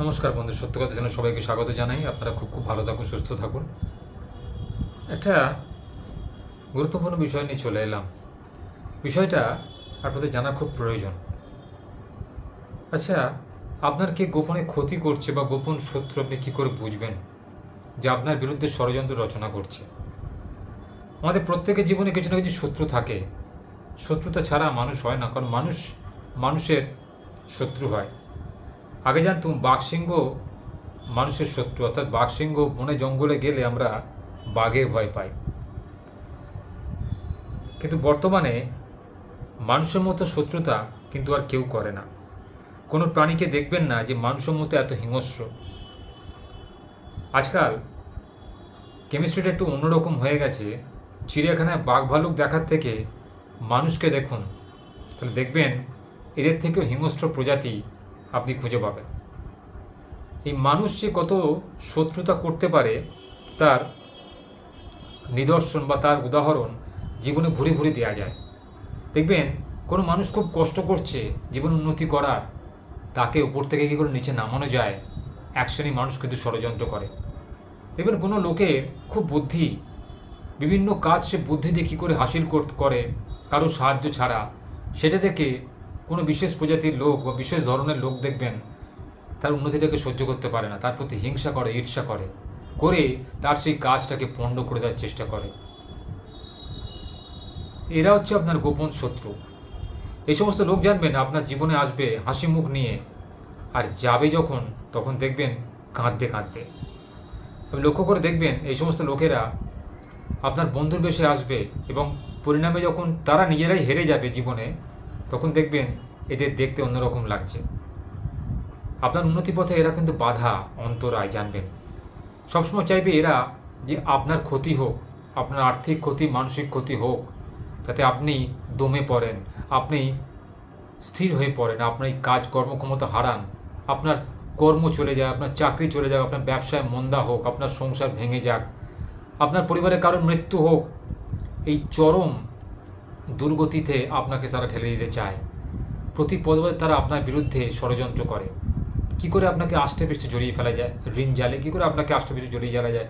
নমস্কার বন্ধু, সত্য কথা জানাই, সবাইকে স্বাগত জানাই। আপনারা খুব খুব ভালো থাকুন, সুস্থ থাকুন। একটা গুরুত্বপূর্ণ বিষয় নিয়ে চলে এলাম। বিষয়টা আপনাদের জানা খুব প্রয়োজন। আচ্ছা আপনার কে গোপনে ক্ষতি করছে বা গোপন শত্রু আপনি কী করে বুঝবেন যে আপনার বিরুদ্ধে ষড়যন্ত্র রচনা করছে? আমাদের প্রত্যেকের জীবনে কিছু না কিছু শত্রু থাকে। শত্রুতা ছাড়া মানুষ হয় না, কারণ মানুষ, মানুষের শত্রু হয়। আগে জানতুম বাঘসিংহ মানুষের শত্রু, অর্থাৎ বাঘসিংহ বনে জঙ্গলে গেলে আমরা বাঘের ভয় পাই। কিন্তু বর্তমানে মানুষের মতো শত্রুতা কিন্তু আর কেউ করে না। কোনো প্রাণীকে দেখবেন না যে মানুষের মতো এত হিংস্র। আজকাল কেমিস্ট্রিটা একটু অন্যরকম হয়ে গেছে। চিড়িয়াখানায় বাঘ ভালুক দেখার থেকে মানুষকে দেখুন। তাহলে দেখবেন এদের থেকেও হিংস্র প্রজাতি আপনি খুঁজে পাবেন। এই মানুষ যে কত শত্রুতা করতে পারে, তার নিদর্শন বা তার উদাহরণ জীবনে ঘুরে ভুরি দেওয়া যায়। দেখবেন, কোনো মানুষ খুব কষ্ট করছে জীবন উন্নতি করার, তাকে উপর থেকে কী করে নিচে নামানো যায়, এক মানুষ কিন্তু ষড়যন্ত্র করে। দেখবেন, কোনো লোকের খুব বুদ্ধি, বিভিন্ন কাজ সে বুদ্ধি দিয়ে কী করে হাসিল করে, কারও সাহায্য ছাড়া, সেটা থেকে কোনো বিশেষ প্রজাতির লোক বা বিশেষ ধরনের লোক দেখবেন, তার উন্নতিটাকে সহ্য করতে পারে না, তার প্রতি হিংসা করে, ঈর্ষা করে করে তার সেই কাজটাকে পণ্ড করে দেওয়ার চেষ্টা করে। এরা হচ্ছে আপনার গোপন শত্রু। এই সমস্ত লোক জানবেন, আপনার জীবনে আসবে হাসি মুখ নিয়ে, আর যাবে যখন, তখন দেখবেন কাঁদতে কাঁদতে। আপনি লক্ষ্য করে দেখবেন, এই সমস্ত লোকেরা আপনার বন্ধুর বেশে আসবে এবং পরিণামে যখন তারা নিজেরাই হেরে যাবে জীবনে তখন দেখবেন এদের দেখতে অন্যরকম লাগছে। আপনার উন্নতি পথে এরা কিন্তু বাধা, অন্তরায়, জানবেন। সবসময় চাইবে এরা যে আপনার ক্ষতি হোক, আপনার আর্থিক ক্ষতি, মানসিক ক্ষতি হোক, তাতে আপনি দমে পড়েন, আপনি স্থির হয়ে পড়েন, আপনার এই কাজ, কর্মক্ষমতা হারান, আপনার কর্ম চলে যায়, আপনার চাকরি চলে যাক, আপনার ব্যবসায় মন্দা হোক, আপনার সংসার ভেঙে যাক, আপনার পরিবারে কারোর মৃত্যু হোক, এই চরম দুর্গতিতে আপনাকে তারা ঠেলে দিতে চায়। প্রতি পদে তারা আপনার বিরুদ্ধে ষড়যন্ত্র করে। কি করে আপনাকে আষ্টে পৃষ্ঠে জড়িয়ে ফেলা যায়? ঋণ জালে কি করে আপনাকে আষ্টে পৃষ্ঠে জড়িয়ে জ্বালা যায়?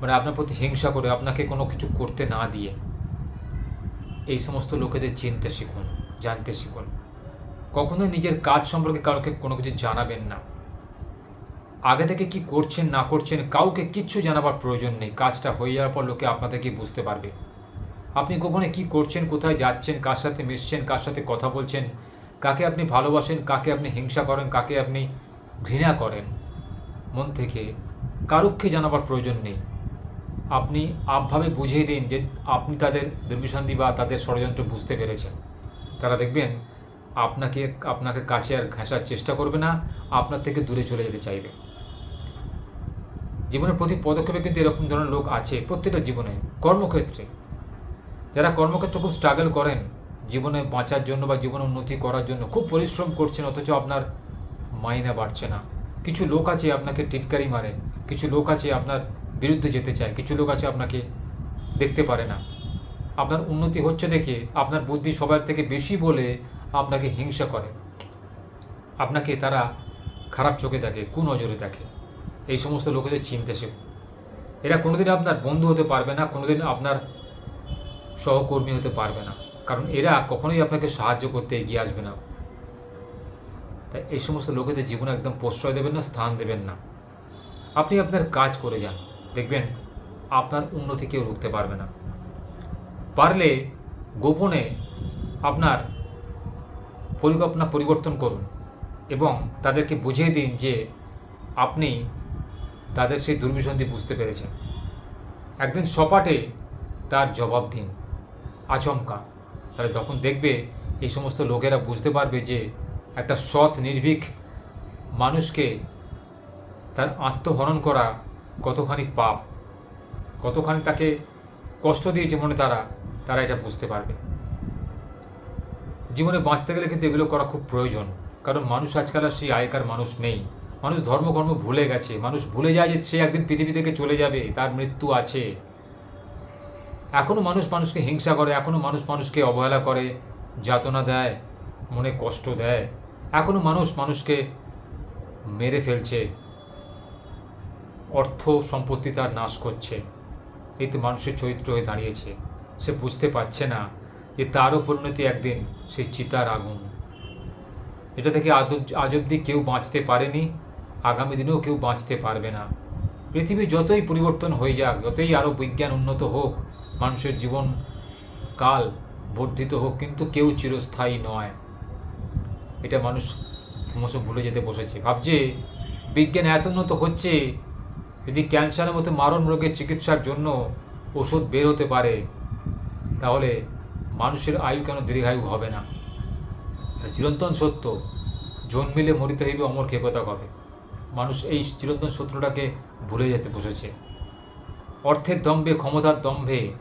মানে আপনার প্রতি হিংসা করে আপনাকে কোনো কিছু করতে না দিয়ে। এই সমস্ত লোকেদের চিনতে শিখুন, জানতে শিখুন। কখনো নিজের কাজ সম্পর্কে কাউকে কোনো কিছু জানাবেন না। আগে থেকে কি করছেন, না করছেন, কাউকে কিচ্ছু জানাবার প্রয়োজন নেই। কাজটা হয়ে যাওয়ার পর লোকে আপনাদেরকে বুঝতে পারবে। আপনি গোপনে কি করছেন, কোথায় যাচ্ছেন, কার সাথে মিশছেন, কার সাথে কথা বলছেন, কাকে আপনি ভালোবাসেন, কাকে আপনি হিংসা করেন, কাকে আপনি ঘৃণা করেন? মন থেকে কারুক্ষে জানাবার প্রয়োজন নেই। আপনি আপভাবে বুঝিয়ে দিন যে আপনি তাদের দুর্বিসন্ধি বা তাদের ষড়যন্ত্র বুঝতে পেরেছেন। তারা দেখবেন আপনাকে আপনাকে কাছে আর ঘেঁষার চেষ্টা করবে না, আপনার থেকে দূরে চলে যেতে চাইবে। জীবনের প্রতি পদক্ষেপে কিন্তু এরকম ধরনের লোক আছে প্রত্যেকটা জীবনে। কর্মক্ষেত্রে যারা কর্মক্ষেত্রে খুব স্ট্রাগল করেন, জীবনে বাঁচার জন্য বা জীবনে উন্নতি করার জন্য খুব পরিশ্রম করছেন, অথচ আপনার মাইনে বাড়ছে না। কিছু লোক আছে আপনাকে টিটকারি মারে, কিছু লোক আছে আপনার বিরুদ্ধে যেতে চায়, কিছু লোক আছে আপনাকে দেখতে পারে না। আপনার উন্নতি হচ্ছে দেখে আপনার বুদ্ধি সবার থেকে বেশি বলে আপনাকে হিংসা করে। আপনাকে তারা খারাপ চোখে দেখে, কুনজরে দেখে। এই সমস্ত লোকেদের চিনতে শিখুন। এরা কোনোদিন আপনার বন্ধু হতে পারবে না, কোনোদিন আপনার সহকর্মী হতে পারবে না। কারণ এরা কখনোই আপনাকে সাহায্য করতে এগিয়ে আসবে না। তাই এই সমস্ত লোকেদের জীবনে একদম প্রশ্রয় দেবেন না, স্থান দেবেন না। আপনি আপনার কাজ করে যান। দেখবেন আপনার উন্নতি কেউ রুখতে পারবে না। পারলে গোপনে আপনার পরিকল্পনা পরিবর্তন করুন এবং তাদেরকে বুঝিয়ে দিন যে আপনি তাদের সেই দুর্বিসন্ধি বুঝতে পেরেছেন। একদিন সপাটে তার জবাব দিন। আচমকা। তাহলে তখন দেখবে এই সমস্ত লোকেরা বুঝতে পারবে যে একটা সৎ, নির্ভীক মানুষকে তার আত্মহরণ করা কতখানি পাপ, কতখানি তাকে কষ্ট দিয়েছে মনে তারা তারা এটা বুঝতে পারবে। জীবনে বাঁচতে গেলে কিন্তু এগুলো করা খুব প্রয়োজন, কারণ মানুষ আজকাল আর সেই আগেকার মানুষ নেই। মানুষ ধর্মকর্ম ভুলে গেছে, মানুষ ভুলে যায় যে সে একদিন পৃথিবী থেকে চলে যাবে, তার মৃত্যু আছে। এখনও মানুষ মানুষকে হিংসা করে এখনও মানুষ মানুষকে অবহেলা করে, যাতনা দেয়, মনে কষ্ট দেয় এখনও মানুষ মানুষকে মেরে ফেলছে, অর্থ সম্পত্তি তার নাশ করছে, এতে মানুষের চরিত্র হয়ে দাঁড়িয়েছে। সে বুঝতে পারছে না যে তারও পরিণতি একদিন সেই চিতার আগুন। এটা থেকে আজ অব্দি কেউ বাঁচতে পারেনি, আগামী দিনেও কেউ বাঁচতে পারবে না। পৃথিবী যতই পরিবর্তন হয়ে যাক, যতই আরও বিজ্ঞান উন্নত হোক মানুষের জীবন কাল বর্ধিত হোক, কিন্তু কেউ চিরস্থায়ী নয়। এটা মানুষ ক্রমশ ভুলে যেতে বসেছে। ভাবছে, বিজ্ঞান এত উন্নত হচ্ছে, যদি ক্যান্সারের মতো মারণ রোগের চিকিৎসার জন্য ওষুধ বের হতে পারে, তাহলে মানুষের আয়ু কেন দীর্ঘায়ু হবে না? চিরন্তন সত্য। জন্মিলে মরিতে হইবে অমর খেপতা হবে। মানুষ এই চিরন্তন সত্যটাকে ভুলে যেতে বসেছে। অর্থের দম্ভে, ক্ষমতার দম্ভে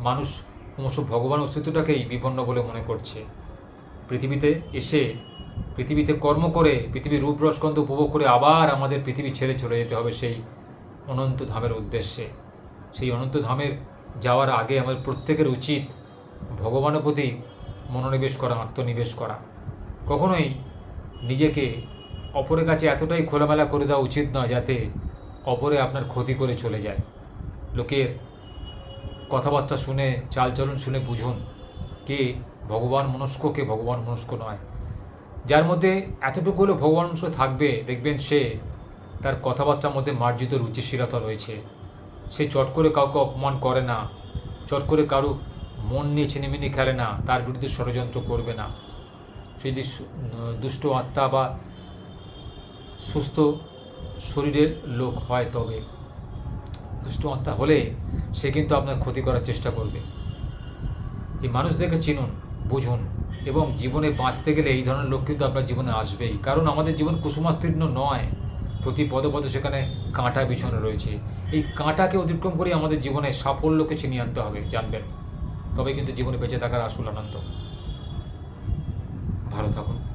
মানুষ ক্রমশ ভগবান অস্তিত্বটাকেই বিপন্ন বলে মনে করছে। পৃথিবীতে এসে, পৃথিবীতে কর্ম করে, পৃথিবীর রূপ রসগন্ধ উপভোগ করে আবার আমাদের পৃথিবী ছেড়ে চলে যেতে হবে সেই অনন্ত ধামের উদ্দেশ্যে। সেই অনন্ত ধামের যাওয়ার আগে আমাদের প্রত্যেকের উচিত ভগবানের প্রতি মনোনিবেশ করা, আত্মনিবেশ করা। কখনোই নিজেকে অপরের কাছে এতটাই খোলামেলা করে দেওয়া উচিত নয় যাতে অপরে আপনার ক্ষতি করে চলে যায়। লোকের কথাবার্তা শুনে, চালচলন শুনে বুঝুন কে ভগবান মনস্ক, কে ভগবান মনস্ক নয়। যার মধ্যে এতটুকু হলেও ভগবান মনস্ক থাকবে, দেখবেন সে তার কথাবার্তার মধ্যে মার্জিত রুচিশীলতা রয়েছে। সে চট করে কাউকে অপমান করে না, চট করে কারও মন নিয়ে ছিনিমিনি খেলে না, তার বিরুদ্ধে ষড়যন্ত্র করবে না। সে যদি দুষ্ট আত্মা বা সুস্থ শরীরের লোক হয় তবে। দুষ্ট আত্মা হলে সে কিন্তু আপনার ক্ষতি করার চেষ্টা করবে। এই মানুষদেরকে চিনুন, বুঝুন এবং জীবনে বাঁচতে গেলে এই ধরনের লোক কিন্তু আপনার জীবনে আসবেই। কারণ আমাদের জীবন কুসুমাস্তীর্ণ নয়। প্রতি পদে পদে সেখানে কাঁটা বিছানো রয়েছে। এই কাঁটাকে অতিক্রম করে আমাদের জীবনে সাফল্যকে ছিনিয়ে আনতে হবে, জানবেন। তবে কিন্তু জীবনে বেঁচে থাকার আসল আনন্দ। ভালো থাকুন।